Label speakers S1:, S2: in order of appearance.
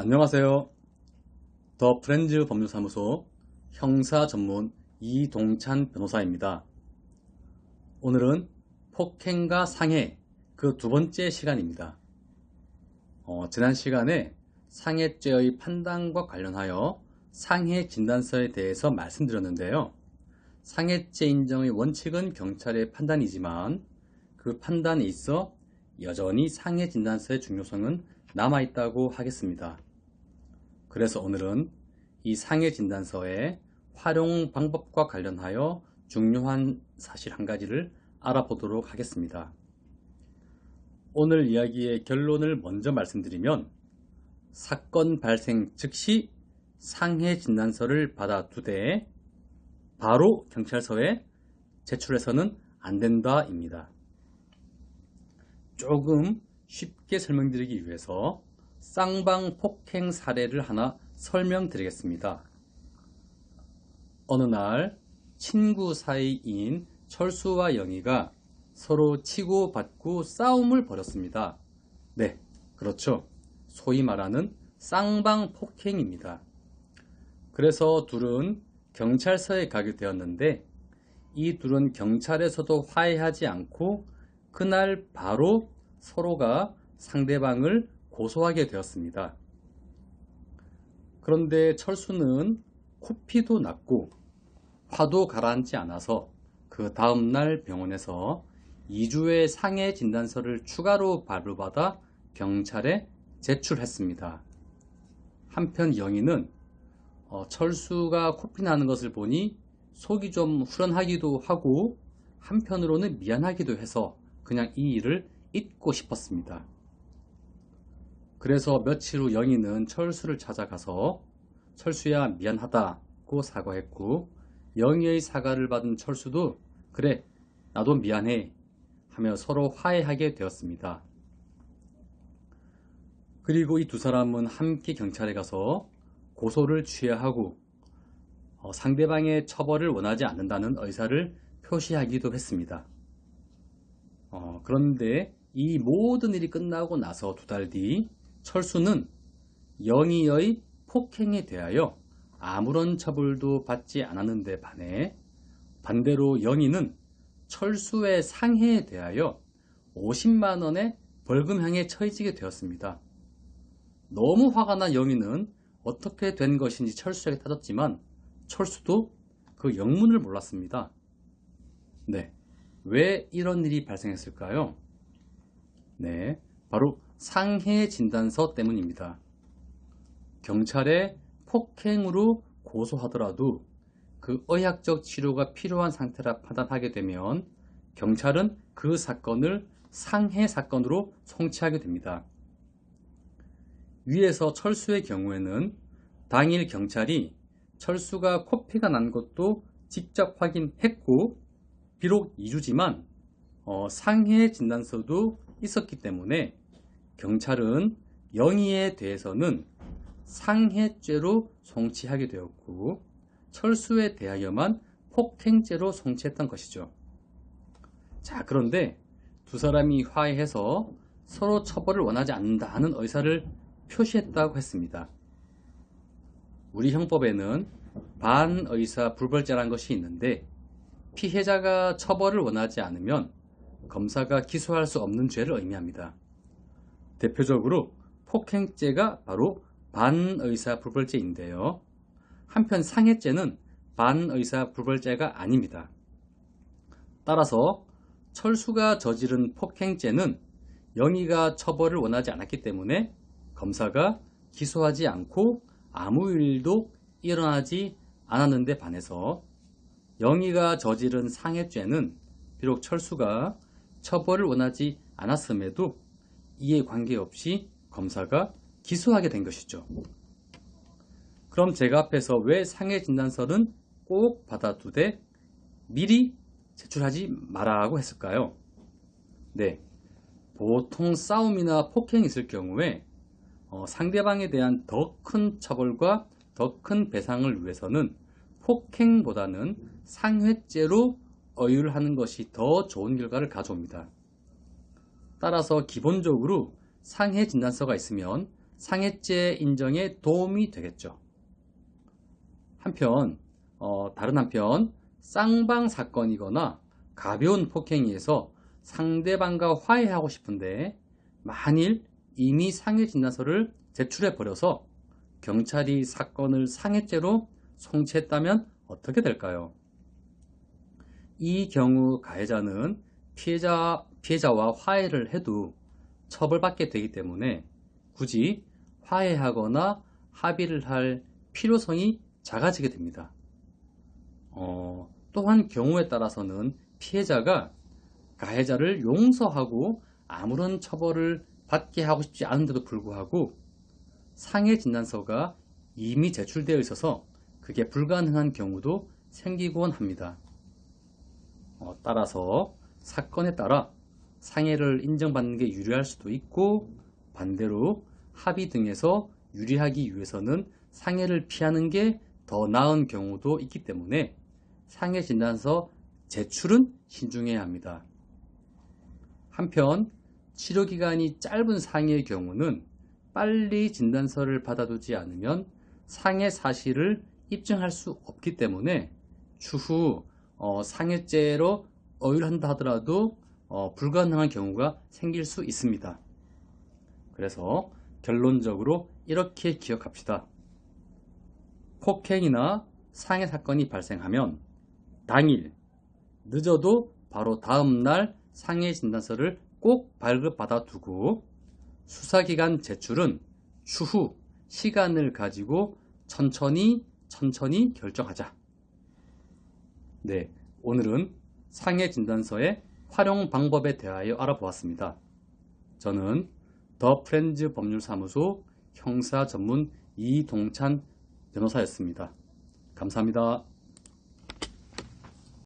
S1: 안녕하세요. 더 프렌즈 법률사무소 형사 전문 이동찬 변호사입니다. 오늘은 폭행과 상해 그 두 번째 시간입니다. 어, 지난 시간에 상해죄의 판단과 관련하여 상해 진단서에 대해서 말씀드렸는데요. 상해죄 인정의 원칙은 경찰의 판단이지만 그 판단에 있어 여전히 상해 진단서의 중요성은 남아있다고 하겠습니다. 그래서 오늘은 이 상해 진단서의 활용 방법과 관련하여 중요한 사실 한 가지를 알아보도록 하겠습니다. 오늘 이야기의 결론을 먼저 말씀드리면 사건 발생 즉시 상해 진단서를 받아 두되 바로 경찰서에 제출해서는 안 된다입니다. 조금 쉽게 설명드리기 위해서 쌍방 폭행 사례를 하나 설명드리겠습니다. 어느 날 친구 사이인 철수와 영희가 서로 치고받고 싸움을 벌였습니다. 네, 그렇죠. 소위 말하는 쌍방 폭행입니다. 그래서 둘은 경찰서에 가게 되었는데 이 둘은 경찰에서도 화해하지 않고 그날 바로 서로가 상대방을 고소하게 되었습니다. 그런데 철수는 코피도 났고 화도 가라앉지 않아서 그 다음날 병원에서 2주의 상해 진단서를 추가로 발부받아 경찰에 제출했습니다. 한편 영희는 어, 철수가 코피 나는 것을 보니 속이 좀 후련하기도 하고 한편으로는 미안하기도 해서 그냥 이 일을 잊고 싶었습니다. 그래서 며칠 후 영희는 철수를 찾아가서 철수야 미안하다고 사과했고 영희의 사과를 받은 철수도 그래 나도 미안해 하며 서로 화해하게 되었습니다. 그리고 이 두 사람은 함께 경찰에 가서 고소를 취하하고 어, 상대방의 처벌을 원하지 않는다는 의사를 표시하기도 했습니다. 어, 그런데 이 모든 일이 끝나고 나서 두 달 뒤 철수는 영희의 폭행에 대하여 아무런 처벌도 받지 않았는데 반해 반대로 영희는 철수의 상해에 대하여 50만원의 벌금형에 처해지게 되었습니다. 너무 화가 난 영희는 어떻게 된 것인지 철수에게 따졌지만 철수도 그 영문을 몰랐습니다. 네, 왜 이런 일이 발생했을까요? 네, 바로 상해 진단서 때문입니다. 경찰에 폭행으로 고소하더라도 그 의학적 치료가 필요한 상태라 판단하게 되면 경찰은 그 사건을 상해 사건으로 송치하게 됩니다. 위에서 철수의 경우에는 당일 경찰이 철수가 코피가 난 것도 직접 확인했고 비록 2주지만 어, 상해 진단서도 있었기 때문에 경찰은 영희에 대해서는 상해죄로 송치하게 되었고 철수에 대하여만 폭행죄로 송치했던 것이죠. 자 그런데 두 사람이 화해해서 서로 처벌을 원하지 않는다는 의사를 표시했다고 했습니다. 우리 형법에는 반의사 불벌죄라는 것이 있는데 피해자가 처벌을 원하지 않으면 검사가 기소할 수 없는 죄를 의미합니다. 대표적으로 폭행죄가 바로 반의사 불벌죄인데요. 한편 상해죄는 반의사 불벌죄가 아닙니다. 따라서 철수가 저지른 폭행죄는 영희가 처벌을 원하지 않았기 때문에 검사가 기소하지 않고 아무 일도 일어나지 않았는데 반해서 영희가 저지른 상해죄는 비록 철수가 처벌을 원하지 않았음에도 이에 관계없이 검사가 기소하게 된 것이죠. 그럼 제가 앞에서 왜 상해 진단서는 꼭 받아두되 미리 제출하지 말라고 했을까요? 네, 보통 싸움이나 폭행이 있을 경우에 어, 상대방에 대한 더 큰 처벌과 더 큰 배상을 위해서는 폭행보다는 상해죄로 어유를 것이 더 좋은 결과를 가져옵니다. 따라서 기본적으로 상해 진단서가 있으면 상해죄 인정에 도움이 되겠죠. 한편 어, 다른 한편 쌍방 사건이거나 가벼운 폭행에서 상대방과 화해하고 싶은데 만일 이미 상해 진단서를 제출해 버려서 경찰이 사건을 상해죄로 송치했다면 어떻게 될까요? 이 경우 가해자는 피해자, 피해자와 화해를 해도 처벌받게 되기 때문에 굳이 화해하거나 합의를 할 필요성이 작아지게 됩니다. 어, 또한 경우에 따라서는 피해자가 가해자를 용서하고 아무런 처벌을 받게 하고 싶지 않은데도 불구하고 상해 진단서가 이미 제출되어 있어서 그게 불가능한 경우도 생기곤 합니다. 어, 따라서 사건에 따라 상해를 인정받는 게 유리할 수도 있고 반대로 합의 등에서 유리하기 위해서는 상해를 피하는 게 더 나은 경우도 있기 때문에 상해 진단서 제출은 신중해야 합니다. 한편 치료기간이 짧은 상해의 경우는 빨리 진단서를 받아두지 않으면 상해 사실을 입증할 수 없기 때문에 추후 어, 상해죄로 어율한다 하더라도 어, 불가능한 경우가 생길 수 있습니다. 그래서 결론적으로 이렇게 기억합시다. 폭행이나 상해 사건이 발생하면 당일, 늦어도 바로 다음날 상해 진단서를 꼭 발급받아 두고 수사기관 제출은 추후 시간을 가지고 천천히 천천히 결정하자. 네, 오늘은 상해 진단서의 활용 방법에 대하여 알아보았습니다. 저는 더 프렌즈 법률사무소 형사 전문 이동찬 변호사였습니다. 감사합니다.